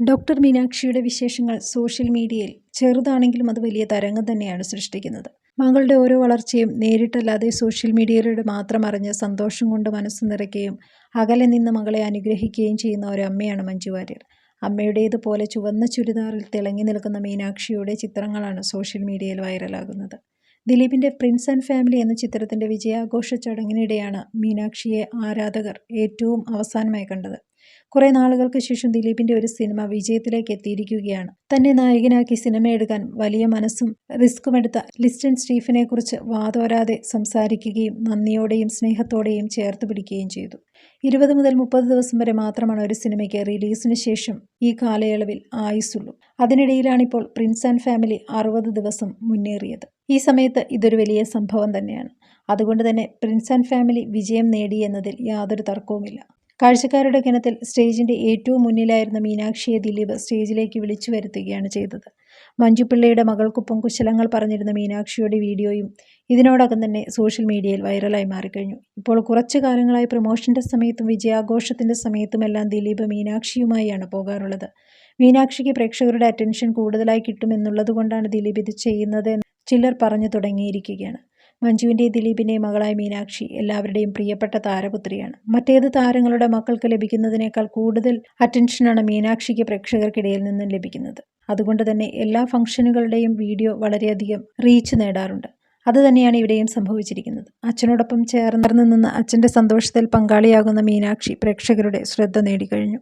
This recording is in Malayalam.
ഡോക്ടർ മീനാക്ഷിയുടെ വിശേഷങ്ങൾ സോഷ്യൽ മീഡിയയിൽ ചെറുതാണെങ്കിലും അത് വലിയ തരംഗം തന്നെയാണ് സൃഷ്ടിക്കുന്നത്. മകളുടെ ഓരോ വളർച്ചയും നേരിട്ടല്ലാതെ സോഷ്യൽ മീഡിയയിലൂടെ മാത്രം അറിഞ്ഞ് സന്തോഷം കൊണ്ട് മനസ്സ് നിറയ്ക്കുകയും അകലെ നിന്ന് മകളെ അനുഗ്രഹിക്കുകയും ചെയ്യുന്ന ഒരു അമ്മയാണ് മഞ്ജു വാര്യർ. അമ്മയുടേതുപോലെ ചുവന്ന ചുരിദാറിൽ തിളങ്ങി നിൽക്കുന്ന മീനാക്ഷിയുടെ ചിത്രങ്ങളാണ് സോഷ്യൽ മീഡിയയിൽ വൈറലാകുന്നത്. ദിലീപിന്റെ പ്രിൻസ് ആൻഡ് ഫാമിലി എന്ന ചിത്രത്തിന്റെ വിജയാഘോഷ ചടങ്ങിനിടെയാണ് മീനാക്ഷിയെ ആരാധകർ ഏറ്റവും അവസാനമായി കണ്ടത്. കുറേ നാളുകൾക്ക് ശേഷം ദിലീപിന്റെ ഒരു സിനിമ വിജയത്തിലേക്ക് എത്തിയിരിക്കുകയാണ്. തന്നെ നായകനാക്കി സിനിമ എടുക്കാൻ വലിയ മനസ്സും റിസ്ക്കുമെടുത്ത ലിസ്റ്റൻ സ്റ്റീഫനെ കുറിച്ച് വാതോരാതെ സംസാരിക്കുകയും നന്ദിയോടെയും സ്നേഹത്തോടെയും ചേർത്ത് പിടിക്കുകയും ചെയ്തു. ഇരുപത് മുതൽ മുപ്പത് ദിവസം വരെ മാത്രമാണ് ഒരു സിനിമയ്ക്ക് റിലീസിന് ശേഷം ഈ കാലയളവിൽ ആയുസുള്ളൂ അതിനിടയിലാണിപ്പോൾ പ്രിൻസ് ആൻഡ് ഫാമിലി അറുപത് ദിവസം മുന്നേറിയത്. ഈ സമയത്ത് ഇതൊരു വലിയ സംഭവം തന്നെയാണ്. അതുകൊണ്ട് തന്നെ പ്രിൻസ് ആൻഡ് ഫാമിലി വിജയം നേടി എന്നതിൽ യാതൊരു തർക്കവുമില്ല. കാഴ്ചക്കാരുടെ ഗണത്തിൽ സ്റ്റേജിന്റെ ഏറ്റവും മുന്നിലായിരുന്ന മീനാക്ഷിയെ ദിലീപ് സ്റ്റേജിലേക്ക് വിളിച്ചു വരുത്തുകയാണ് ചെയ്തത്. മഞ്ജുപിള്ളയുടെ മകൾക്കൊപ്പം കുശലങ്ങൾ പറഞ്ഞിരുന്ന മീനാക്ഷിയുടെ വീഡിയോയും ഇതിനോടകം തന്നെ സോഷ്യൽ മീഡിയയിൽ വൈറലായി മാറിക്കഴിഞ്ഞു. ഇപ്പോൾ കുറച്ചു കാലങ്ങളായി പ്രൊമോഷന്റെ സമയത്തും വിജയാഘോഷത്തിന്റെ സമയത്തുമെല്ലാം ദിലീപ് മീനാക്ഷിയുമായാണ് പോകാറുള്ളത്. മീനാക്ഷിക്ക് പ്രേക്ഷകരുടെ അറ്റൻഷൻ കൂടുതലായി കിട്ടുമെന്നുള്ളതുകൊണ്ടാണ് ദിലീപ് ഇത് ചെയ്യുന്നത് ചിലർ പറഞ്ഞു തുടങ്ങിയിരിക്കുകയാണ്. മഞ്ജുവിന്റെയും ദിലീപിന്റെയും മകളായ മീനാക്ഷി എല്ലാവരുടെയും പ്രിയപ്പെട്ട താരപുത്രിയാണ്. മറ്റേത് താരങ്ങളുടെ മക്കൾക്ക് ലഭിക്കുന്നതിനേക്കാൾ കൂടുതൽ അറ്റൻഷനാണ് മീനാക്ഷിക്ക് പ്രേക്ഷകർക്കിടയിൽ നിന്നും ലഭിക്കുന്നത്. അതുകൊണ്ട് തന്നെ എല്ലാ ഫംഗ്ഷനുകളുടെയും വീഡിയോ വളരെയധികം റീച്ച് നേടാറുണ്ട്. അതുതന്നെയാണ് ഇവിടെയും സംഭവിച്ചിരിക്കുന്നത്. അച്ഛനോടൊപ്പം ചേർന്ന് നിന്ന് അച്ഛന്റെ സന്തോഷത്തിൽ പങ്കാളിയാകുന്ന മീനാക്ഷി പ്രേക്ഷകരുടെ ശ്രദ്ധ നേടിക്കഴിഞ്ഞു.